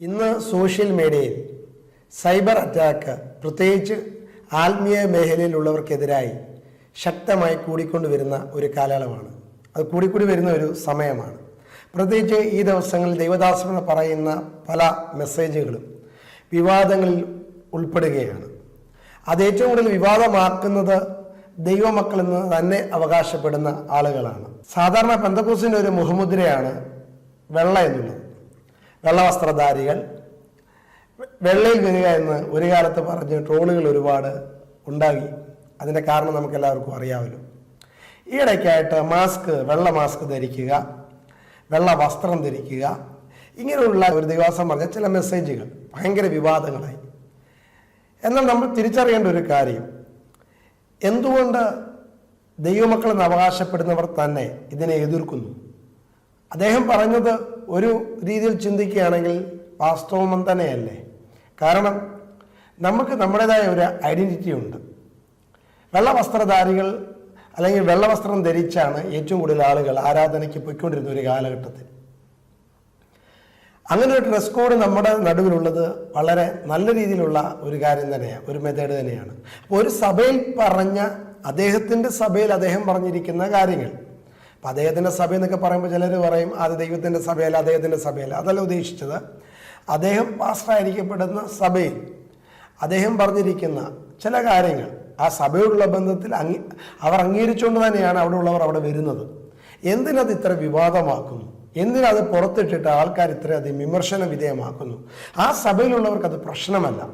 ഇന്ന് സോഷ്യൽ മീഡിയയിൽ cyber attack പ്രത്യേകിച്ച് ആത്മീയ മേഖലയിലുള്ളവർക്കെതിരായി ശക്തമായി കൂടിക്കൊണ്ടുവരുന്ന ഒരു കാലയളവാണ്. അത് കൂടിക്കൂടി വരുന്ന ഒരു സമയമാണ്. പ്രത്യേകിച്ച് ഈ ദിവസങ്ങളിൽ ദൈവദാസം എന്ന് പറയുന്ന പല മെസ്സേജുകളും വിവാദങ്ങളിൽ ഉൾപ്പെടുകയാണ്. അത് ഏറ്റവും കൂടുതൽ വിവാദമാക്കുന്നത് ദൈവമക്കളെന്ന് തന്നെ അവകാശപ്പെടുന്ന ആളുകളാണ്. സാധാരണ പെന്തക്കൂസിന്റെ ഒരു മുഖമുദ്രയാണ് വെള്ള എന്നുള്ളത്. വെള്ളവസ്ത്രധാരികൾ. വെള്ളയിൽ വരിക എന്ന് ഒരു കാലത്ത് പറഞ്ഞ് ട്രോളുകൾ ഒരുപാട് ഉണ്ടാകി അതിന്റെ കാരണം നമുക്ക് എല്ലാവർക്കും അറിയാമല്ലോ. ഈയിടയ്ക്കായിട്ട് മാസ്ക് വെള്ള മാസ്ക് ധരിക്കുക വെള്ള വസ്ത്രം ധരിക്കുക ഇങ്ങനെയുള്ള ഒരു ദിവസം പറഞ്ഞ ചില മെസ്സേജുകൾ ഭയങ്കര വിവാദങ്ങളായി. എന്നാൽ നമ്മൾ തിരിച്ചറിയേണ്ട ഒരു കാര്യം എന്തുകൊണ്ട് ദൈവമക്കളെന്ന് അവകാശപ്പെടുന്നവർ തന്നെ ഇതിനെ എതിർക്കുന്നു? അദ്ദേഹം പറഞ്ഞത് ഒരു രീതിയിൽ ചിന്തിക്കുകയാണെങ്കിൽ വാസ്തവം തന്നെയല്ലേ? കാരണം നമുക്ക് നമ്മുടേതായ ഒരു ഐഡന്റിറ്റി ഉണ്ട്. വെള്ളവസ്ത്രധാരികൾ അല്ലെങ്കിൽ വെള്ളവസ്ത്രം ധരിച്ചാണ് ഏറ്റവും കൂടുതൽ ആളുകൾ ആരാധനയ്ക്ക് പോയിക്കൊണ്ടിരുന്ന ഒരു കാലഘട്ടത്തിൽ. അങ്ങനെ ഒരു ഡ്രസ് കോഡ് നമ്മുടെ നടുവിലുള്ളത് വളരെ നല്ല രീതിയിലുള്ള ഒരു കാര്യം തന്നെയാണ് ഒരു മെത്തേഡ് തന്നെയാണ്. ഒരു സഭയിൽ പറഞ്ഞ അദ്ദേഹത്തിന്റെ സഭയിൽ അദ്ദേഹം പറഞ്ഞിരിക്കുന്ന കാര്യങ്ങൾ. അപ്പം അദ്ദേഹത്തിന്റെ സഭ എന്നൊക്കെ പറയുമ്പോൾ ചിലർ പറയും അത് ദൈവത്തിന്റെ സഭയല്ല അദ്ദേഹത്തിന്റെ സഭയല്ല. അതല്ല ഉദ്ദേശിച്ചത്. അദ്ദേഹം പാസ്റ്ററായിരിക്കപ്പെടുന്ന സഭയിൽ അദ്ദേഹം പറഞ്ഞിരിക്കുന്ന ചില കാര്യങ്ങൾ ആ സഭയോടുള്ള ബന്ധത്തിൽ അംഗീ അവർ അംഗീകരിച്ചുകൊണ്ട് തന്നെയാണ് അവിടെ ഉള്ളവർ അവിടെ വരുന്നത്. എന്തിനത് ഇത്ര വിവാദമാക്കുന്നു? എന്തിനത് പുറത്തിട്ടിട്ട് ആൾക്കാർ ഇത്രയധികം വിമർശന വിധേയമാക്കുന്നു? ആ സഭയിലുള്ളവർക്ക് അത് പ്രശ്നമല്ല.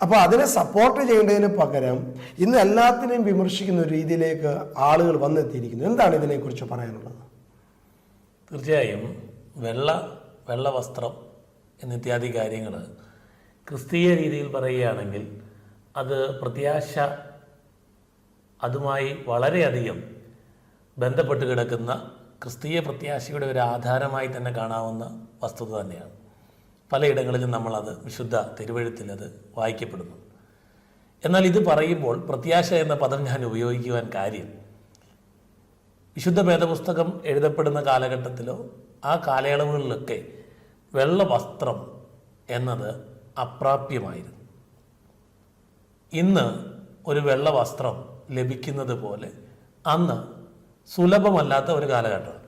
അപ്പോൾ അതിനെ സപ്പോർട്ട് ചെയ്യേണ്ടതിന് പകരം ഇന്ന് എല്ലാത്തിനെയും വിമർശിക്കുന്ന ഒരു രീതിയിലേക്ക് ആളുകൾ വന്നെത്തിയിരിക്കുന്നു. എന്താണ് ഇതിനെക്കുറിച്ച് പറയാനുള്ളത്? തീർച്ചയായും വെള്ള വെള്ള വസ്ത്രം എന്നിത്യാദി കാര്യങ്ങൾ ക്രിസ്തീയ രീതിയിൽ പറയുകയാണെങ്കിൽ അത് പ്രത്യാശ അതുമായി വളരെയധികം ബന്ധപ്പെട്ട് കിടക്കുന്ന ക്രിസ്തീയ പ്രത്യാശയുടെ ഒരു ആധാരമായി തന്നെ കാണാവുന്ന വസ്തുത തന്നെയാണ്. പലയിടങ്ങളിലും നമ്മളത് വിശുദ്ധ തിരുവഴുത്തിൽ അത് വായിക്കപ്പെടുന്നു. എന്നാൽ ഇത് പറയുമ്പോൾ പ്രത്യാശ എന്ന പദം ഞാൻ ഉപയോഗിക്കുവാൻ കാര്യം വിശുദ്ധ വേദപുസ്തകം എഴുതപ്പെടുന്ന കാലഘട്ടത്തിലോ ആ കാലയളവുകളിലൊക്കെ വെള്ള വസ്ത്രം എന്നത് അപ്രാപ്യമായിരുന്നു. ഇന്ന് ഒരു വെള്ള വസ്ത്രം ലഭിക്കുന്നത് പോലെ അന്ന് സുലഭമല്ലാത്ത ഒരു കാലഘട്ടമാണ്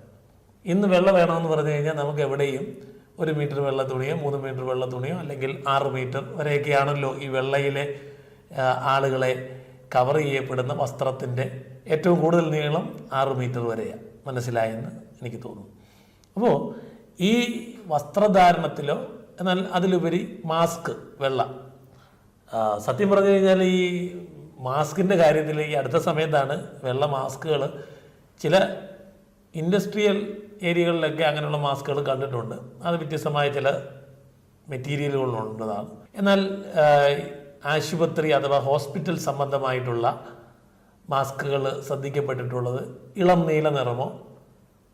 ഇന്ന് വെള്ളം വേണമെന്ന് പറഞ്ഞു കഴിഞ്ഞാൽ നമുക്ക് എവിടെയും ഒരു മീറ്റർ വെള്ള തുണിയോ മൂന്ന് മീറ്റർ വെള്ള തുണിയോ അല്ലെങ്കിൽ ആറ് മീറ്റർ വരെയൊക്കെയാണല്ലോ ഈ വെള്ളയിലെ ആളുകളെ കവർ ചെയ്യപ്പെടുന്ന വസ്ത്രത്തിന്റെ ഏറ്റവും കൂടുതൽ നീളം ആറ് മീറ്റർ വരെയാണ് മനസ്സിലായെന്ന് എനിക്ക് തോന്നുന്നു. അപ്പോൾ ഈ വസ്ത്രധാരണത്തിലോ എന്നാൽ അതിലുപരി മാസ്ക് വെള്ള. സത്യം പറഞ്ഞു കഴിഞ്ഞാൽ ഈ മാസ്കിന്റെ കാര്യത്തിൽ ഈ അടുത്ത സമയത്താണ് വെള്ള മാസ്കുകൾ ചില ഇൻഡസ്ട്രിയൽ ഏരിയകളിലൊക്കെ അങ്ങനെയുള്ള മാസ്കുകൾ കണ്ടിട്ടുണ്ട്. അത് വ്യത്യസ്തമായ ചില മെറ്റീരിയലുകളുള്ളതാണ്. എന്നാൽ ആശുപത്രി അഥവാ ഹോസ്പിറ്റൽ സംബന്ധമായിട്ടുള്ള മാസ്കുകൾ ശ്രദ്ധിക്കപ്പെട്ടിട്ടുള്ളത് ഇളം നീല നിറമോ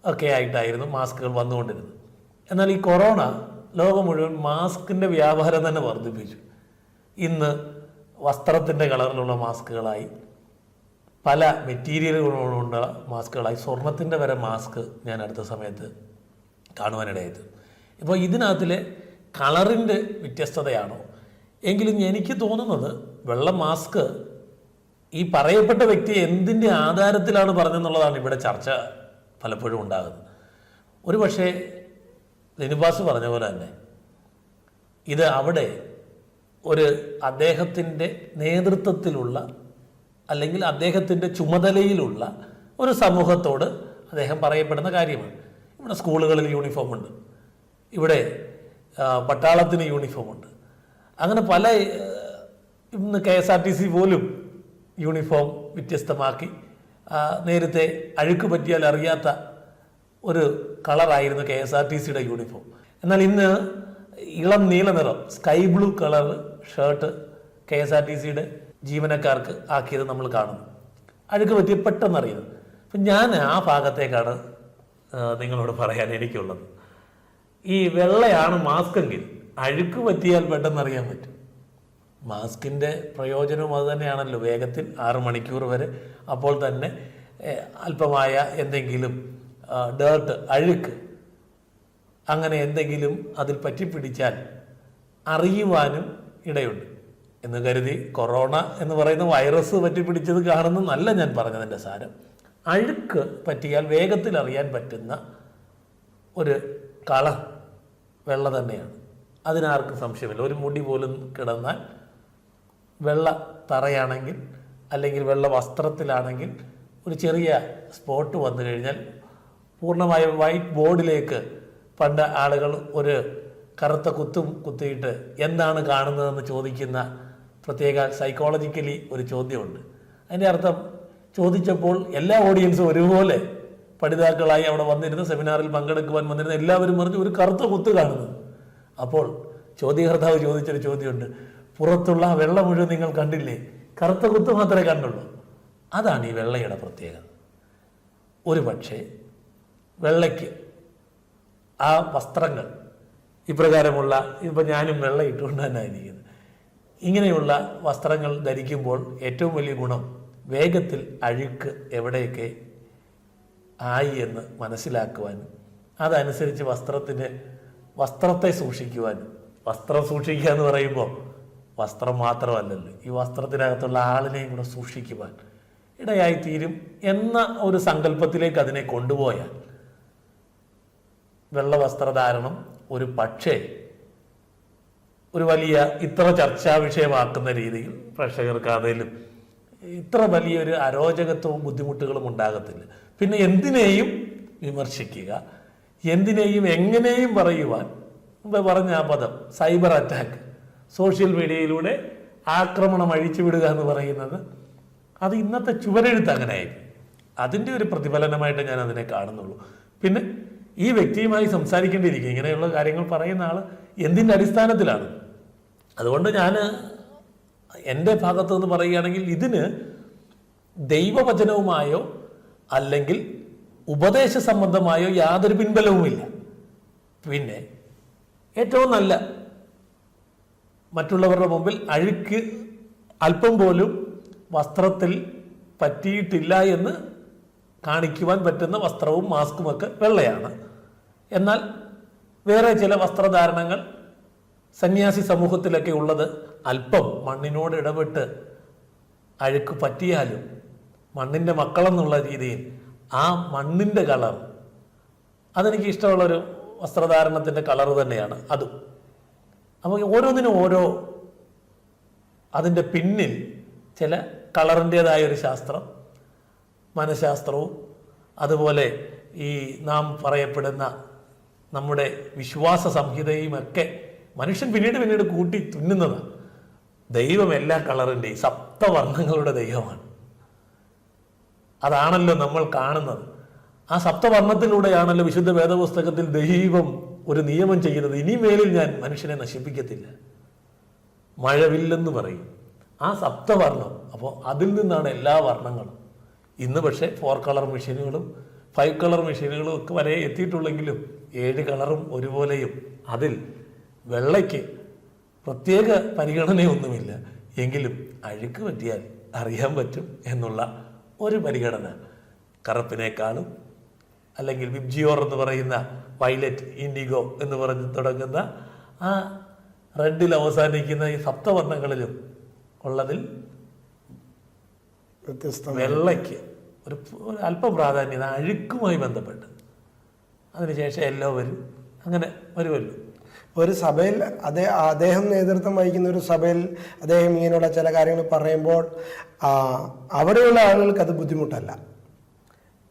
ഒക്കെ ആയിട്ടായിരുന്നു മാസ്കുകൾ വന്നുകൊണ്ടിരുന്നത്. എന്നാൽ ഈ കൊറോണ ലോകം മുഴുവൻ മാസ്കിന്റെ വ്യാപാരം തന്നെ വർദ്ധിപ്പിച്ചു. ഇന്ന് വസ്ത്രത്തിന്റെ കളറിലുള്ള മാസ്കുകളായി പല മെറ്റീരിയലുകളുള്ള മാസ്കുകളായി സ്വർണത്തിന്റെ വരെ മാസ്ക് ഞാൻ അടുത്ത സമയത്ത് കാണുവാനിടയായത്. ഇപ്പോൾ ഇതിനകത്തിലെ കളറിന്റെ വ്യത്യസ്തതയാണോ? എങ്കിലും എനിക്ക് തോന്നുന്നത് വെള്ള മാസ്ക് ഈ പറയപ്പെട്ട വ്യക്തി എന്തിന്റെ ആധാരത്തിലാണ് പറഞ്ഞെന്നുള്ളതാണ് ഇവിടെ ചർച്ച പലപ്പോഴും ഉണ്ടാകുന്നത്. ഒരു പക്ഷേ ലിനുബാസ് പറഞ്ഞ പോലെ തന്നെ ഇത് അവിടെ ഒരു അദ്ദേഹത്തിന്റെ നേതൃത്വത്തിലുള്ള അല്ലെങ്കിൽ അദ്ദേഹത്തിന്റെ ചുമതലയിലുള്ള ഒരു സമൂഹത്തോട് അദ്ദേഹം പറയപ്പെടുന്ന കാര്യമാണ്. ഇവിടെ സ്കൂളുകളിൽ യൂണിഫോം ഉണ്ട്. ഇവിടെ പട്ടാളത്തിന് യൂണിഫോം ഉണ്ട്. അങ്ങനെ പല ഇന്ന് K S R T C പോലും യൂണിഫോം വ്യത്യസ്തമാക്കി. നേരത്തെ അഴുക്ക് പറ്റിയാൽ അറിയാത്ത ഒരു കളറായിരുന്നു കെ എസ് ആർ ടി സിയുടെ യൂണിഫോം എന്നാൽ ഇന്ന് ഇളം നീല നിറം sky blue colour shirt K S R T സിയുടെ ജീവനക്കാർക്ക് ആക്കിയത് നമ്മൾ കാണുന്നു. അഴുക്ക് പറ്റി പെട്ടെന്ന് അറിയുന്നത് അപ്പം ഞാൻ ആ ഭാഗത്തേക്കാണ് നിങ്ങളോട് പറയാൻ എനിക്കുള്ളത്. ഈ വെള്ളയാണ് മാസ്ക് എങ്കിൽ അഴുക്ക് പറ്റിയാൽ പെട്ടെന്ന് അറിയാൻ പറ്റും. മാസ്കിന്റെ പ്രയോജനവും അത് തന്നെയാണല്ലോ. വേഗത്തിൽ ആറ് മണിക്കൂർ വരെ അപ്പോൾ തന്നെ അല്പമായ എന്തെങ്കിലും ഡേർട്ട് അഴുക്ക് അങ്ങനെ എന്തെങ്കിലും അതിൽ പറ്റിപ്പിടിച്ചാൽ അറിയുവാനും ഇടയുണ്ട്. എന്ന് കരുതി കൊറോണ എന്ന് പറയുന്ന വൈറസ് പറ്റി പിടിച്ചത് കാണുന്നല്ല ഞാൻ പറഞ്ഞതിന്റെ സാരം. അഴുക്ക് പറ്റിയാൽ വേഗത്തിൽ അറിയാൻ പറ്റുന്ന ഒരു കള വെള്ള തന്നെയാണ്. അതിനാർക്കും സംശയമില്ല. ഒരു മുടി പോലും കിടന്നാൽ വെള്ള തറയാണെങ്കിൽ അല്ലെങ്കിൽ വെള്ള വസ്ത്രത്തിലാണെങ്കിൽ ഒരു ചെറിയ സ്പോട്ട് വന്നു കഴിഞ്ഞാൽ പൂർണമായും വൈറ്റ് ബോർഡിലേക്ക് പണ്ട് ആളുകൾ ഒരു കറുത്ത കുത്തും കുത്തിയിട്ട് എന്താണ് കാണുന്നതെന്ന് ചോദിക്കുന്ന പ്രത്യേക സൈക്കോളജിക്കലി ഒരു ചോദ്യമുണ്ട്. അതിന്റെ അർത്ഥം ചോദിച്ചപ്പോൾ എല്ലാ ഓഡിയൻസും ഒരുപോലെ പഠിതാക്കളായി അവിടെ വന്നിരുന്ന സെമിനാറിൽ പങ്കെടുക്കുവാൻ വന്നിരുന്ന എല്ലാവരും പറഞ്ഞു ഒരു കറുത്ത കുത്ത് കാണുന്നു. അപ്പോൾ ചോദ്യകർത്താവ് ചോദിച്ചൊരു ചോദ്യമുണ്ട്. പുറത്തുള്ള വെള്ള മുഴുവൻ നിങ്ങൾ കണ്ടില്ലേ? കറുത്ത കുത്ത് മാത്രമേ കണ്ടുള്ളൂ. അതാണ് ഈ വെള്ളയുടെ പ്രത്യേകത. ഒരു പക്ഷേ വെള്ളയ്ക്ക് ആ വസ്ത്രങ്ങൾ ഇപ്രകാരമുള്ള ഇപ്പം ഞാനും വെള്ള ഇട്ടുകൊണ്ട് തന്നെ ഇരിക്കുന്നത്. ഇങ്ങനെയുള്ള വസ്ത്രങ്ങൾ ധരിക്കുമ്പോൾ ഏറ്റവും വലിയ ഗുണം വേഗത്തിൽ അഴുക്ക് എവിടെയൊക്കെ ആയി എന്ന് മനസ്സിലാക്കുവാനും അതനുസരിച്ച് വസ്ത്രത്തിന് വസ്ത്രത്തെ സൂക്ഷിക്കുവാനും. വസ്ത്രം സൂക്ഷിക്കുക എന്ന് പറയുമ്പോൾ വസ്ത്രം മാത്രമല്ലല്ലോ ഈ വസ്ത്രത്തിനകത്തുള്ള ആളിനെയും കൂടെ സൂക്ഷിക്കുവാൻ ഇടയായി തീരും എന്ന ഒരു സങ്കല്പത്തിലേക്ക് അതിനെ കൊണ്ടുപോയാൽ വെള്ള വസ്ത്രധാരണം ഒരു പക്ഷേ ഒരു വലിയ ഇത്ര ചർച്ചാ വിഷയമാക്കുന്ന രീതിയിൽ പ്രേക്ഷകർക്ക് ഇത്ര വലിയൊരു അരോചകത്വവും ബുദ്ധിമുട്ടുകളും ഉണ്ടാകത്തില്ല. പിന്നെ എന്തിനേയും വിമർശിക്കുക എന്തിനേയും എങ്ങനെയും പറയുവാൻ മുമ്പ് പറഞ്ഞ ആ പദം സൈബർ അറ്റാക്ക് സോഷ്യൽ മീഡിയയിലൂടെ ആക്രമണം അഴിച്ചുവിടുക എന്ന് പറയുന്നത് അത് ഇന്നത്തെ ചുവരെഴുത്ത് അങ്ങനെയായി അതിന്റെ ഒരു പ്രതിഫലനമായിട്ട് ഞാൻ അതിനെ കാണുന്നുള്ളൂ. പിന്നെ ഈ വ്യക്തിയുമായി സംസാരിക്കേണ്ടിയിരിക്കും ഇങ്ങനെയുള്ള കാര്യങ്ങൾ പറയുന്ന ആൾ എന്തിന്റെ അടിസ്ഥാനത്തിലാണ്? അതുകൊണ്ട് ഞാൻ എന്റെ ഭാഗത്തു നിന്ന് പറയുകയാണെങ്കിൽ ഇതിന് ദൈവവചനവുമായോ അല്ലെങ്കിൽ ഉപദേശ സംബന്ധമായോ യാതൊരു പിൻബലവുമില്ല. പിന്നെ ഏറ്റവും നല്ല മറ്റുള്ളവരുടെ മുമ്പിൽ അഴുക്ക് അല്പം പോലും വസ്ത്രത്തിൽ പറ്റിയിട്ടില്ല എന്ന് കാണിക്കുവാൻ പറ്റുന്ന വസ്ത്രവും മാസ്കുമൊക്കെ വെള്ളയാണ്. എന്നാൽ വേറെ ചില വസ്ത്രധാരണങ്ങൾ സന്യാസി സമൂഹത്തിലൊക്കെ ഉള്ളത് അല്പം മണ്ണിനോട് ഇടപെട്ട് അഴുക്ക് പറ്റിയാലും മണ്ണിന്റെ മക്കളെന്നുള്ള രീതിയിൽ ആ മണ്ണിന്റെ കളർ അതെനിക്ക് ഇഷ്ടമുള്ളൊരു വസ്ത്രധാരണത്തിന്റെ കളർ തന്നെയാണ്. അതും. അപ്പോൾ ഓരോന്നിനും ഓരോ അതിന്റെ പിന്നിൽ ചില കളറിന്റേതായ ഒരു ശാസ്ത്രം മനഃശാസ്ത്രവും അതുപോലെ ഈ നാം പറയപ്പെടുന്ന നമ്മുടെ വിശ്വാസ സംഹിതയുമൊക്കെ മനുഷ്യൻ പിന്നീട് പിന്നീട് കൂട്ടി തുന്നുന്നതാണ് ദൈവം എല്ലാ കളറിന്റെയും സപ്തവർണങ്ങളുടെ ദൈവമാണ്. അതാണല്ലോ നമ്മൾ കാണുന്നത്. ആ സപ്തവർണത്തിലൂടെയാണല്ലോ വിശുദ്ധ വേദപുസ്തകത്തിൽ ദൈവം ഒരു നിയമം ചെയ്യുന്നത്. ഇനി മേലിൽ ഞാൻ മനുഷ്യനെ നശിപ്പിക്കത്തില്ല. മഴവില്ലെന്ന് പറയും. ആ സപ്തവർണം അപ്പോൾ അതിൽ നിന്നാണ് എല്ലാ വർണങ്ങളും. ഇന്ന് പക്ഷേ ഫോർ കളർ മെഷീനുകളും ഫൈവ് കളർ മെഷീനുകളും ഒക്കെ വരെ എത്തിയിട്ടുള്ളെങ്കിലും ഏഴ് കളറും ഒരുപോലെയും അതിൽ വെള്ളയ്ക്ക് പ്രത്യേക പരിഗണനയൊന്നുമില്ല. എങ്കിലും അഴുക്ക് പറ്റിയാൽ അറിയാൻ പറ്റും എന്നുള്ള ഒരു പരിഗണന. കറുപ്പിനേക്കാളും അല്ലെങ്കിൽ വിബ്ജിയോർ എന്ന് പറയുന്ന വയലറ്റ് ഇൻഡിഗോ എന്ന് പറഞ്ഞ് തുടങ്ങുന്ന ആ റെഡിൽ അവസാനിക്കുന്ന ഈ സപ്തവർണങ്ങളിലും ഉള്ളതിൽ വ്യത്യസ്ത വെള്ളയ്ക്ക് ഒരു ഒരു അല്പം പ്രാധാന്യത അഴുക്കുമായി ബന്ധപ്പെട്ട്. അതിനുശേഷം എല്ലോ വരും. അങ്ങനെ വരുമല്ലോ ഒരു സഭയിൽ അതേ അദ്ദേഹം നേതൃത്വം വഹിക്കുന്ന ഒരു സഭയിൽ അദ്ദേഹം ഇങ്ങനെയുള്ള ചില കാര്യങ്ങൾ പറയുമ്പോൾ അവിടെയുള്ള ആളുകൾക്ക് അത് ബുദ്ധിമുട്ടല്ല.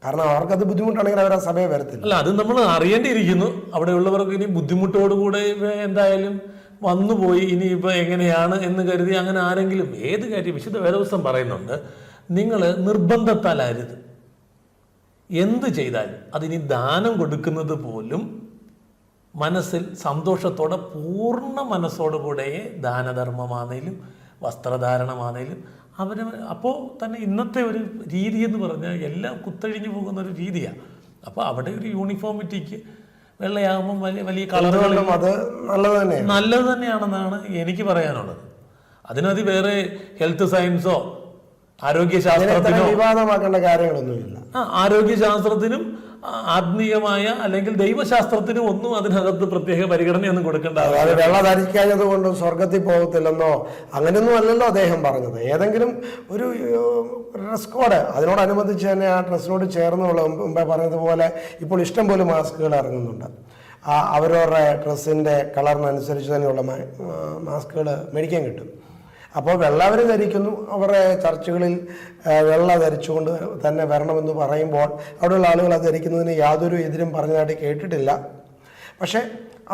കാരണം അവർക്കത് ബുദ്ധിമുട്ടാണെങ്കിൽ അവർ ആ സഭയെ വരത്തില്ല. അല്ല അത് നമ്മൾ അറിയേണ്ടിയിരിക്കുന്നു. അവിടെയുള്ളവർക്ക് ഇനി ബുദ്ധിമുട്ടോടുകൂടെ കൂടെ എന്തായാലും വന്നുപോയി ഇനി ഇപ്പൊ എങ്ങനെയാണ് എന്ന് കരുതി അങ്ങനെ ആരെങ്കിലും ഏത് കാര്യം വിശുദ്ധ വേദപുസ്തകം പറയുന്നുണ്ട് നിങ്ങൾ നിർബന്ധത്താൽ അരുത്. എന്ത് ചെയ്താലും അതിനി ദാനം കൊടുക്കുന്നത് പോലും മനസ്സിൽ സന്തോഷത്തോടെ പൂർണ മനസ്സോടുകൂടെ ദാനധർമ്മമാണേലും വസ്ത്രധാരണമാണേലും അവർ അപ്പോൾ തന്നെ ഇന്നത്തെ ഒരു രീതി എന്ന് പറഞ്ഞാൽ എല്ലാം കുത്തഴിഞ്ഞു പോകുന്ന ഒരു രീതിയാണ് അപ്പോൾ അവിടെ ഒരു യൂണിഫോമിറ്റിക്ക് വെള്ളയാകുമ്പോൾ വലിയ വലിയ കളറുകൾ അത് നല്ലത് തന്നെ നല്ലത് തന്നെയാണെന്നാണ് എനിക്ക് പറയാനുള്ളത്. അതിനത് വേറെ ഹെൽത്ത് സയൻസോ ആരോഗ്യശാസ്ത്രത്തിനോ വിവാദമാക്കേണ്ട കാര്യങ്ങളൊന്നുമില്ല. ആരോഗ്യശാസ്ത്രത്തിനും ആത്മീയമായ അല്ലെങ്കിൽ ദൈവശാസ്ത്രത്തിനും ഒന്നും അതിനകത്ത് പ്രത്യേക പരിഗണനയൊന്നും കൊടുക്കേണ്ട അത് വെള്ള ധരിക്കാഞ്ഞത് കൊണ്ട് സ്വർഗത്തിൽ പോകത്തില്ലെന്നോ അങ്ങനെയൊന്നും അല്ലല്ലോ അദ്ദേഹം പറഞ്ഞത്. ഏതെങ്കിലും ഒരു ഡ്രസ് കോഡ് അതിനോടനുബന്ധിച്ച് തന്നെ ആ ഡ്രസ്സിനോട് ചേർന്നുള്ള മുമ്പ് പറഞ്ഞതുപോലെ ഇപ്പോൾ ഇഷ്ടം പോലെ മാസ്കുകൾ ഇറങ്ങുന്നുണ്ട്. ആ അവരവരുടെ ഡ്രസ്സിന്റെ കളറിനനുസരിച്ച് തന്നെയുള്ള മാസ്കുകൾ മേടിക്കാൻ കിട്ടും. അപ്പോൾ വെള്ള അവർ ധരിക്കുന്നു. അവരുടെ ചർച്ചുകളിൽ വെള്ള ധരിച്ചുകൊണ്ട് തന്നെ വരണമെന്ന് പറയുമ്പോൾ അവിടെയുള്ള ആളുകൾ അത് ധരിക്കുന്നതിന് യാതൊരു എതിരും പറഞ്ഞതായിട്ട് കേട്ടിട്ടില്ല. പക്ഷേ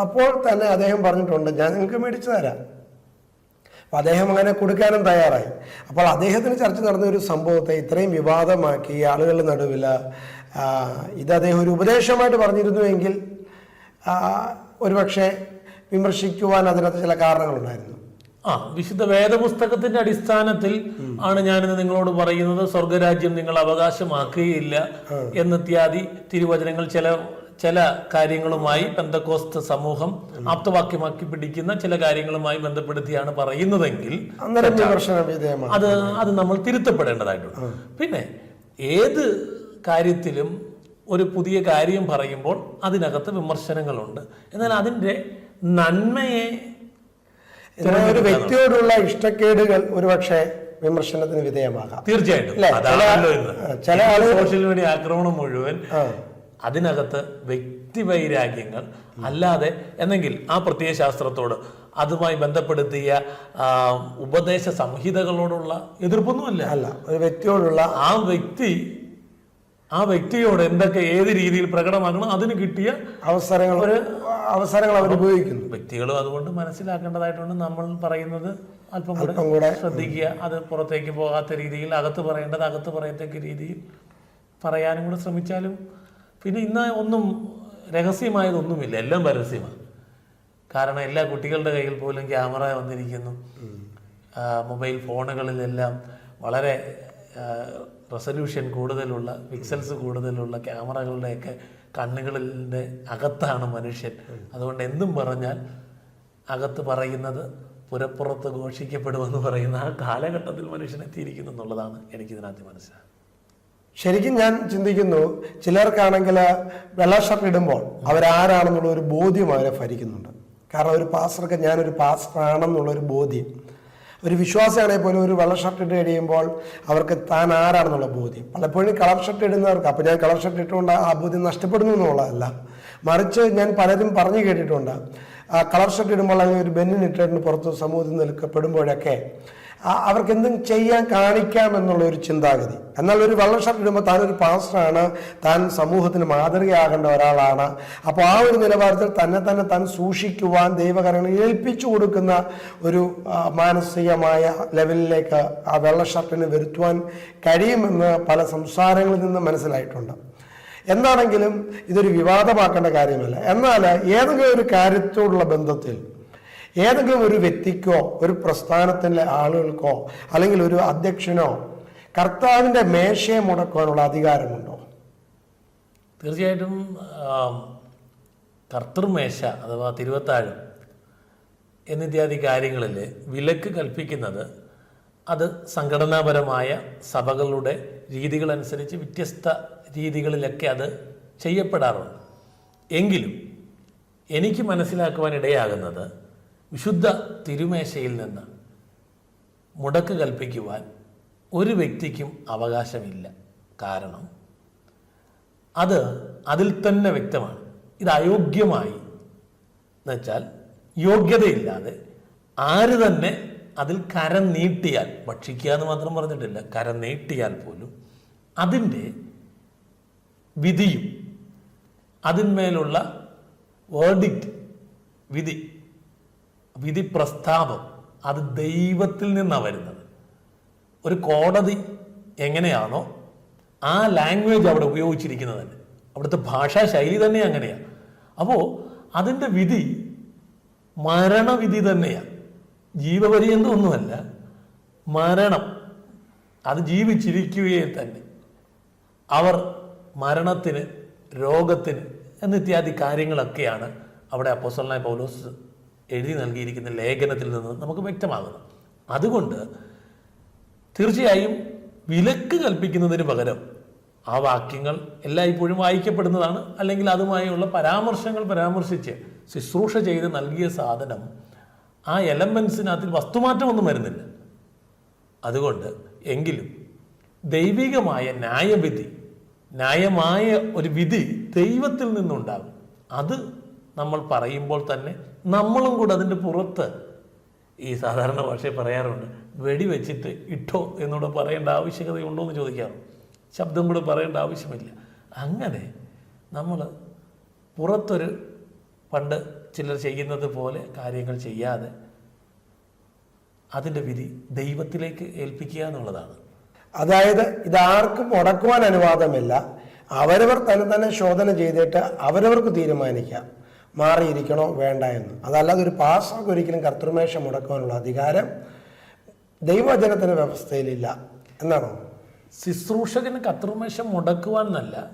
അപ്പോൾ തന്നെ അദ്ദേഹം പറഞ്ഞിട്ടുണ്ട് ഞാൻ നിങ്ങൾക്ക് മേടിച്ചു തരാം. അപ്പം അദ്ദേഹം അങ്ങനെ കൊടുക്കാനും തയ്യാറായി. അപ്പോൾ അദ്ദേഹത്തിന് ചർച്ച നടന്ന ഒരു സംഭവത്തെ ഇത്രയും വിവാദമാക്കി ആളുകളുടെ നടുവിൽ ഇത് അദ്ദേഹം ഒരു ഉപദേശമായിട്ട് പറഞ്ഞിരുന്നുവെങ്കിൽ ഒരുപക്ഷെ വിമർശിക്കുവാൻ അതിനകത്ത് ചില കാരണങ്ങളുണ്ടായിരുന്നു. ആ വിശുദ്ധ വേദപുസ്തകത്തിന്റെ അടിസ്ഥാനത്തിൽ ആണ് ഞാനിന്ന് നിങ്ങളോട് പറയുന്നത്. സ്വർഗരാജ്യം നിങ്ങൾ അവകാശമാക്കുകയില്ല എന്നിത്യാദി തിരുവചനങ്ങൾ ചില ചില കാര്യങ്ങളുമായി പെന്തക്കോസ്ത് സമൂഹം ആപ്തവാക്യമാക്കി പിടിക്കുന്ന ചില കാര്യങ്ങളുമായി ബന്ധപ്പെടുത്തിയാണ് പറയുന്നതെങ്കിൽ അത് അത് നമ്മൾ തിരുത്തപ്പെടേണ്ടതായിട്ടുണ്ട്. പിന്നെ ഏത് കാര്യത്തിലും ഒരു പുതിയ കാര്യം പറയുമ്പോൾ അതിനകത്ത് വിമർശനങ്ങളുണ്ട്. എന്നാൽ അതിന്റെ നന്മയെ ഒരു വ്യക്തിയോടുള്ള ഇഷ്ടക്കേടുകൾ ഒരുപക്ഷെ വിമർശനത്തിന് വിധേയമാകാം. തീർച്ചയായിട്ടും. ചില- സോഷ്യൽ മീഡിയ ആക്രമണം മുഴുവൻ അതിനകത്ത് വ്യക്തി വൈരാഗ്യങ്ങൾ അല്ലാതെ എന്നെങ്കിൽ ആ പ്രത്യയ ശാസ്ത്രത്തോട് അതുമായി ബന്ധപ്പെടുത്തിയ ഉപദേശ സംഹിതകളോടുള്ള എതിർപ്പൊന്നുമല്ല. അല്ല ഒരു വ്യക്തിയോടുള്ള ആ വ്യക്തി ആ വ്യക്തിയോട് എന്തൊക്കെ ഏത് രീതിയിൽ പ്രകടമാക്കണം അതിന് കിട്ടിയ അവസരങ്ങൾ അവസരങ്ങൾ അവർ ഉപയോഗിക്കുന്നു. വ്യക്തികളും അതുകൊണ്ട് മനസ്സിലാക്കേണ്ടതായിട്ടുണ്ട്. നമ്മൾ പറയുന്നത് അല്പം കൂടെ കൂടെ ശ്രദ്ധിക്കുക. അത് പുറത്തേക്ക് പോകാത്ത രീതിയിൽ അകത്ത് പറയേണ്ടത് അകത്ത് പറയത്തക്ക രീതിയിൽ പറയാനും കൂടെ ശ്രമിച്ചാലും പിന്നെ ഇന്ന് ഒന്നും രഹസ്യമായതൊന്നുമില്ല. എല്ലാം പരസ്യമാണ്. കാരണം എല്ലാ കുട്ടികളുടെ കയ്യിൽ പോലും ക്യാമറ വന്നിരിക്കുന്നു. മൊബൈൽ ഫോണുകളിലെല്ലാം വളരെ റെസൊല്യൂഷൻ കൂടുതലുള്ള പിക്സൽസ് കൂടുതലുള്ള ക്യാമറകളുടെയൊക്കെ കണ്ണുകളിന്റെ അകത്താണ് മനുഷ്യൻ. അതുകൊണ്ട് എന്തും പറഞ്ഞാൽ അകത്ത് പറയുന്നത് പുരപ്പുറത്ത് ഘോഷിക്കപ്പെടുമെന്ന് പറയുന്ന ആ കാലഘട്ടത്തിൽ മനുഷ്യൻ എത്തിയിരിക്കുന്നു എന്നുള്ളതാണ് എനിക്കിതിനകത്ത് മനസ്സിലാകുന്നത്. ശരിക്കും ഞാൻ ചിന്തിക്കുന്നു ചിലർക്കാണെങ്കിൽ വെള്ള ഷർട്ട് ഇടുമ്പോൾ അവരാരാണെന്നുള്ള ഒരു ബോധ്യം അവരെ ഭരിക്കുന്നുണ്ട്. കാരണം ഒരു പാസ്റ്റർക്ക് ഞാനൊരു പാസ്റ്റർ ആണെന്നുള്ള ഒരു ബോധ്യം ഒരു വിശ്വാസിയാണെങ്കിൽ പോലും ഒരു വെള്ള ഷർട്ട് ഇട്ട് കഴിയുമ്പോൾ അവർക്ക് താൻ ആരാണെന്നുള്ള ബോധ്യം. പലപ്പോഴും കളർ ഷർട്ട് ഇടുന്നവർക്ക് അപ്പോൾ ഞാൻ കളർ ഷർട്ട് ഇട്ടുകൊണ്ട് ആ ബോധ്യം നഷ്ടപ്പെടുന്നു എന്നുള്ളതല്ല. മറിച്ച് ഞാൻ പലരും പറഞ്ഞു കേട്ടിട്ടുണ്ട്. കളർ ഷർട്ട് ഇടുമ്പോൾ അല്ലെങ്കിൽ ഒരു ബെന്നിന് ഇട്ടിട്ട് പുറത്ത് സമൂഹത്തിൽ നിൽക്കപ്പെടുമ്പോഴൊക്കെ അവർക്ക് എന്തും ചെയ്യാൻ കാണിക്കാം എന്നുള്ള ഒരു ചിന്താഗതി. എന്നാൽ ഒരു വെള്ളഷർട്ട് ഇടുമ്പോൾ താൻ ഒരു പാസ്റ്ററാണ് താൻ സമൂഹത്തിന് മാതൃകയാകേണ്ട ഒരാളാണ്. അപ്പോൾ ആ ഒരു നിലവാരത്തിൽ തന്നെ തന്നെ താൻ സൂക്ഷിക്കുവാൻ ദൈവകരങ്ങൾ ഏൽപ്പിച്ചു കൊടുക്കുന്ന ഒരു മാനസികമായ ലെവലിലേക്ക് ആ വെള്ള ഷർട്ടിന് വരുത്തുവാൻ കഴിയുമെന്ന് പല സംസാരങ്ങളിൽ നിന്ന് മനസ്സിലായിട്ടുണ്ട്. എന്താണെങ്കിലും ഇതൊരു വിവാദമാക്കേണ്ട കാര്യമല്ല. എന്നാൽ ഏതെങ്കിലും ഒരു കാര്യത്തോടുള്ള ബന്ധത്തിൽ ഏതെങ്കിലും ഒരു വ്യക്തിക്കോ ഒരു പ്രസ്ഥാനത്തിലെ ആളുകൾക്കോ അല്ലെങ്കിൽ ഒരു അധ്യക്ഷനോ കർത്താവിന്റെ മേശയെ മുടക്കുവാനുള്ള അധികാരമുണ്ടോ? തീർച്ചയായിട്ടും കർത്തൃമേശ അഥവാ തിരുവത്താഴം എന്നിത്യാദി കാര്യങ്ങളിൽ വിലക്ക് കൽപ്പിക്കുന്നത് അത് സംഘടനാപരമായ സഭകളുടെ രീതികളനുസരിച്ച് വ്യത്യസ്ത രീതികളിലൊക്കെ അത് ചെയ്യപ്പെടാറുണ്ട്. എങ്കിലും എനിക്ക് മനസ്സിലാക്കുവാൻ ഇടയാകുന്നത് വിശുദ്ധ തിരുമേശയിൽ നിന്ന് മുടക്ക് കൽപ്പിക്കുവാൻ ഒരു വ്യക്തിക്കും അവകാശമില്ല. കാരണം അത് അതിൽ തന്നെ വ്യക്തമാണ്. ഇത് അയോഗ്യമായി എന്നുവെച്ചാൽ യോഗ്യതയില്ലാതെ ആര് തന്നെ അതിൽ കരം നീട്ടിയാൽ ഭക്ഷിക്കുക എന്ന് മാത്രം പറഞ്ഞിട്ടില്ല കരം നീട്ടിയാൽ പോലും അതിന്റെ വിധിയും അതിന്മേലുള്ള വേർഡിക്റ്റ് വിധി വിധി പ്രസ്താവം അത് ദൈവത്തിൽ നിന്നാണ് വരുന്നത്. ഒരു കോടതി എങ്ങനെയാണോ ആ ലാംഗ്വേജ് അവിടെ ഉപയോഗിച്ചിരിക്കുന്നത് തന്നെ. അവിടുത്തെ ഭാഷാ ശൈലി തന്നെ അങ്ങനെയാണ് അപ്പോൾ അതിന്റെ വിധി മരണവിധി തന്നെയാണ് ജീവപര്യന്തം ഒന്നുമല്ല മരണം. അത് ജീവിച്ചിരിക്കുകയെ തന്നെ. അവർ മരണത്തിന് രോഗത്തിന് എന്നിത്യാദി കാര്യങ്ങളൊക്കെയാണ് അവിടെ അപ്പോസ്തലനായ പൗലോസ് എഴുതി നൽകിയിരിക്കുന്ന ലേഖനത്തിൽ നിന്ന് നമുക്ക് വ്യക്തമാകുന്നു. അതുകൊണ്ട് തീർച്ചയായും വിലക്ക് കൽപ്പിക്കുന്നതിന് പകരം ആ വാക്യങ്ങൾ എല്ലായ്പ്പോഴും വായിക്കപ്പെടുന്നതാണ്. അല്ലെങ്കിൽ അതുമായുള്ള പരാമർശങ്ങൾ പരാമർശിച്ച് ശുശ്രൂഷ ചെയ്ത് നൽകിയ സാധനം ആ എലമെൻസിനകത്തിൽ വസ്തുമാറ്റമൊന്നും വരുന്നില്ല. അതുകൊണ്ട് എങ്കിലും ദൈവികമായ ന്യായവിധി ന്യായമായ ഒരു വിധി ദൈവത്തിൽ നിന്നുണ്ടാകും. അത് നമ്മൾ പറയുമ്പോൾ തന്നെ നമ്മളും കൂടെ അതിന്റെ പുറത്ത് ഈ സാധാരണ ഭാഷയിൽ പറയാറുണ്ട് വെടിവെച്ചിട്ട് ഇട്ടോ എന്നൂടെ പറയേണ്ട ആവശ്യകതയുണ്ടോ എന്ന് ചോദിക്കാറുണ്ട് ശബ്ദം കൂടെ പറയേണ്ട ആവശ്യമില്ല. അങ്ങനെ നമ്മൾ പുറത്തൊരു പണ്ട് ചിലർ ചെയ്യുന്നത് പോലെ കാര്യങ്ങൾ ചെയ്യാതെ അതിന്റെ വിധി ദൈവത്തിലേക്ക് ഏൽപ്പിക്കുക എന്നുള്ളതാണ്. അതായത് ഇതാർക്കും മുടക്കുവാൻ അനുവാദമില്ല. അവരവർ തന്നെ തന്നെ ശോധന ചെയ്തിട്ട് അവരവർക്ക് തീരുമാനിക്കാം. മാറിയിരിക്കണോ വേണ്ട എന്ന്. അതല്ലാതെ ഒരു പാസ്സാക്ക് ഒരിക്കലും കർത്തൃമേഷം മുടക്കുവാനുള്ള അധികാരം ദൈവജനത്തിന്റെ വ്യവസ്ഥയിലില്ല. എന്നാണോ? ശുശ്രൂഷകന് കർത്തൃമേഷം മുടക്കുവാൻ എന്നല്ല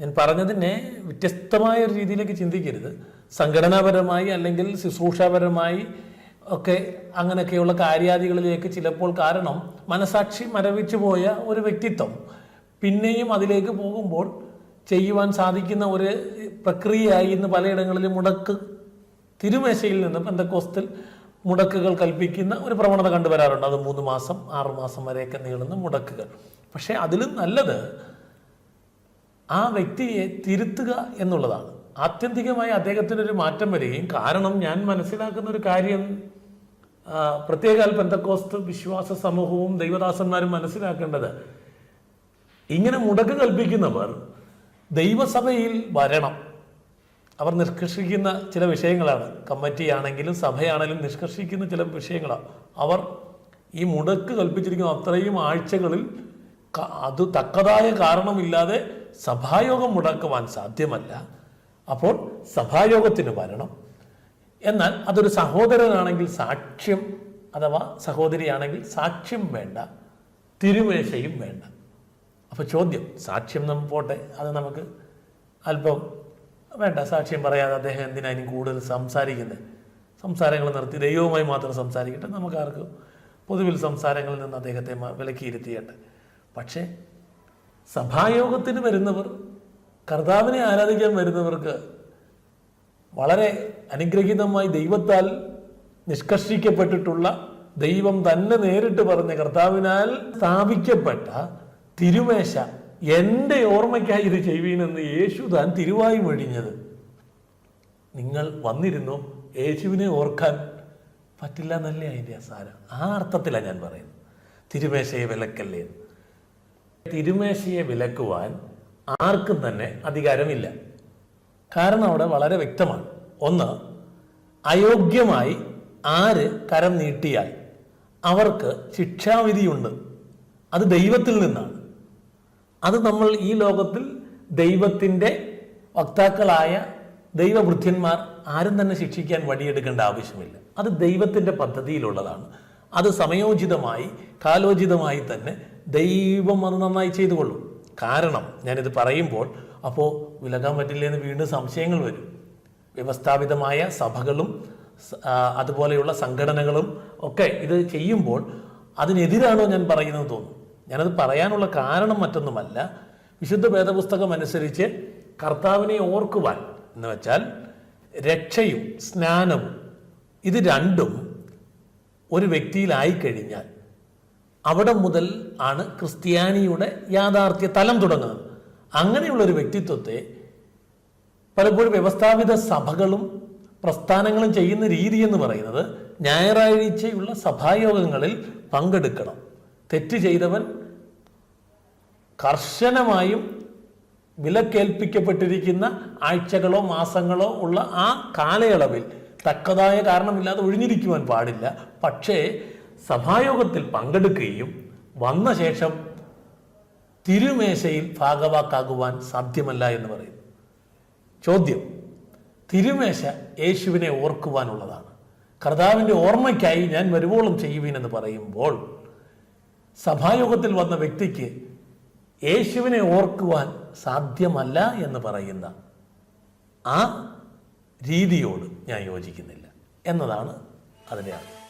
ഞാൻ പറഞ്ഞതിനെ വ്യത്യസ്തമായ ഒരു രീതിയിലേക്ക് ചിന്തിക്കരുത്. സംഘടനാപരമായി അല്ലെങ്കിൽ ശുശ്രൂഷാപരമായി ഒക്കെ അങ്ങനെയൊക്കെയുള്ള കാര്യാദികളിലേക്ക് ചിലപ്പോൾ കാരണം മനസാക്ഷി മരവിച്ചു പോയ ഒരു വ്യക്തിത്വം. പിന്നെയും അതിലേക്ക് പോകുമ്പോൾ ചെയ്യുവാൻ സാധിക്കുന്ന ഒരു പ്രക്രിയയായി ഇന്ന് പലയിടങ്ങളിലും മുടക്ക് തിരുമേശയിൽ നിന്ന് പെന്തക്കോസ്തിൽ മുടക്കുകൾ കൽപ്പിക്കുന്ന ഒരു പ്രവണത കണ്ടുവരാറുണ്ട്. അത് മൂന്ന് മാസം ആറ് മാസം വരെയൊക്കെ നീളുന്ന മുടക്കുകൾ. പക്ഷേ അതിലും നല്ലത് ആ വ്യക്തിയെ തിരുത്തുക എന്നുള്ളതാണ്. ആത്യന്തികമായി അദ്ദേഹത്തിനൊരു മാറ്റം വരികയും കാരണം ഞാൻ മനസ്സിലാക്കുന്ന ഒരു കാര്യം പ്രത്യേക പെന്തക്കോസ്ത് വിശ്വാസ സമൂഹവും ദൈവദാസന്മാരും മനസ്സിലാക്കേണ്ടത് ഇങ്ങനെ മുടക്ക് കൽപ്പിക്കുന്നവർ ദൈവസഭയിൽ വരണം. അവർ നിഷ്കർഷിക്കുന്ന ചില വിഷയങ്ങളാണ്. കമ്മിറ്റി ആണെങ്കിലും സഭയാണെങ്കിലും നിഷ്കർഷിക്കുന്ന ചില വിഷയങ്ങളാണ്. അവർ ഈ മുടക്ക് കൽപ്പിച്ചിരിക്കുന്ന അത്രയും ആഴ്ചകളിൽ അത് തക്കതായ കാരണമില്ലാതെ സഭായോഗം മുടക്കുവാൻ സാധ്യമല്ല. അപ്പോൾ സഭായോഗത്തിന് വരണം. എന്നാൽ അതൊരു സഹോദരനാണെങ്കിൽ സാക്ഷ്യം അഥവാ സഹോദരിയാണെങ്കിൽ സാക്ഷ്യം വേണ്ട. തിരുമേശയും വേണ്ട. അപ്പോൾ ചോദ്യം സാക്ഷ്യം നമ്മൾ പോട്ടെ അത് നമുക്ക് അല്പം വേണ്ട സാക്ഷ്യം പറയാതെ അദ്ദേഹം എന്തിനാ ഇനി കൂടുതൽ സംസാരിക്കുന്നത് സംസാരങ്ങൾ നിർത്തി ദൈവവുമായി മാത്രം സംസാരിക്കട്ടെ നമുക്ക് ആർക്കും പൊതുവിൽ സംസാരങ്ങളിൽ നിന്ന് അദ്ദേഹത്തെ വിലക്കിയിരുത്തിയട്ടെ. പക്ഷേ സഭായോഗത്തിന് വരുന്നവർ കർത്താവിനെ ആരാധിക്കാൻ വരുന്നവർക്ക് വളരെ അനുഗ്രഹീതമായി ദൈവത്താൽ നിഷ്കർഷിക്കപ്പെട്ടിട്ടുള്ള ദൈവം തന്നെ നേരിട്ട് പറഞ്ഞ കർത്താവിനാൽ സ്ഥാപിക്കപ്പെട്ട തിരുമേശ എന്റെ ഓർമ്മയ്ക്കായി ഇത് ചെയ്യുവീനെന്ന് യേശു താൻ തിരുവായി മൊഴിഞ്ഞത്. നിങ്ങൾ വന്നിരുന്നു യേശുവിനെ ഓർക്കാൻ പറ്റില്ല എന്നല്ലേ അതിന്റെ സാരം? ആ അർത്ഥത്തിലാണ് ഞാൻ പറയുന്നത്. തിരുമേശയെ വിലക്കല്ലേ? തിരുമേശയെ വിലക്കുവാൻ ആർക്കും തന്നെ അധികാരമില്ല. കാരണം അവിടെ വളരെ വ്യക്തമാണ്. ഒന്ന് അയോഗ്യമായി ആര് കരം നീട്ടിയാൽ അവർക്ക് ശിക്ഷാവിധിയുണ്ട്. അത് ദൈവത്തിൽ നിന്നാണ്. അത് നമ്മൾ ഈ ലോകത്തിൽ ദൈവത്തിന്റെ വക്താക്കളായ ദൈവവൃദ്ധ്യന്മാർ ആരും തന്നെ ശിക്ഷിക്കാൻ വടിയെടുക്കേണ്ട ആവശ്യമില്ല. അത് ദൈവത്തിന്റെ പദ്ധതിയിലുള്ളതാണ്. അത് സമയോചിതമായി കാലോചിതമായി തന്നെ ദൈവം അത് നന്നായി ചെയ്തുകൊള്ളും. കാരണം ഞാനിത് പറയുമ്പോൾ അപ്പോൾ വിലകാൻ പറ്റില്ല എന്ന് വീണ്ടും സംശയങ്ങൾ വരും. വ്യവസ്ഥാപിതമായ സഭകളും അതുപോലെയുള്ള സംഘടനകളും ഒക്കെ ഇത് ചെയ്യുമ്പോൾ അതിനെതിരാണോ ഞാൻ പറയുന്നത് തോന്നും. ഞാനത് പറയാനുള്ള കാരണം മറ്റൊന്നുമല്ല. വിശുദ്ധ വേദപുസ്തകം അനുസരിച്ച് കർത്താവിനെ ഓർക്കുവാൻ എന്ന് വെച്ചാൽ രക്ഷയും സ്നാനവും ഇത് രണ്ടും ഒരു വ്യക്തിയിലായി കഴിഞ്ഞാൽ അവിടെ മുതൽ ആണ് ക്രിസ്ത്യാനിയുടെ യാഥാർത്ഥ്യ തലം തുടങ്ങുന്നത്. അങ്ങനെയുള്ള ഒരു വ്യക്തിത്വത്തെ പലപ്പോഴും വ്യവസ്ഥാപിത സഭകളും പ്രസ്ഥാനങ്ങളും ചെയ്യുന്ന രീതി എന്ന് പറയുന്നത് ഞായറാഴ്ചയുള്ള സഭായോഗങ്ങളിൽ പങ്കെടുക്കണം. തെറ്റ് ചെയ്തവൻ കർശനമായും വിലക്കേൽപ്പിക്കപ്പെട്ടിരിക്കുന്ന ആഴ്ചകളോ മാസങ്ങളോ ഉള്ള ആ കാലയളവിൽ തക്കതായ കാരണമില്ലാതെ ഒഴിഞ്ഞിരിക്കുവാൻ പാടില്ല. പക്ഷേ സഭായോഗത്തിൽ പങ്കെടുക്കുകയും വന്ന ശേഷം തിരുമേശയിൽ ഭാഗവാക്കാകുവാൻ സാധ്യമല്ല എന്ന് പറയും ചോദ്യം തിരുമേശ യേശുവിനെ ഓർക്കുവാനുള്ളതാണ്. കർത്താവിന്റെ ഓർമ്മയ്ക്കായി ഞാൻ വരുവോളം ചെയ്യുവീനെന്ന് പറയുമ്പോൾ സഭായോഗത്തിൽ വന്ന വ്യക്തിക്ക് യേശുവിനെ ഓർക്കുവാൻ സാധ്യമല്ല എന്ന് പറയുന്ന ആ രീതിയോട് ഞാൻ യോജിക്കുന്നില്ല എന്നതാണ് അതിന്റെ അർത്ഥം.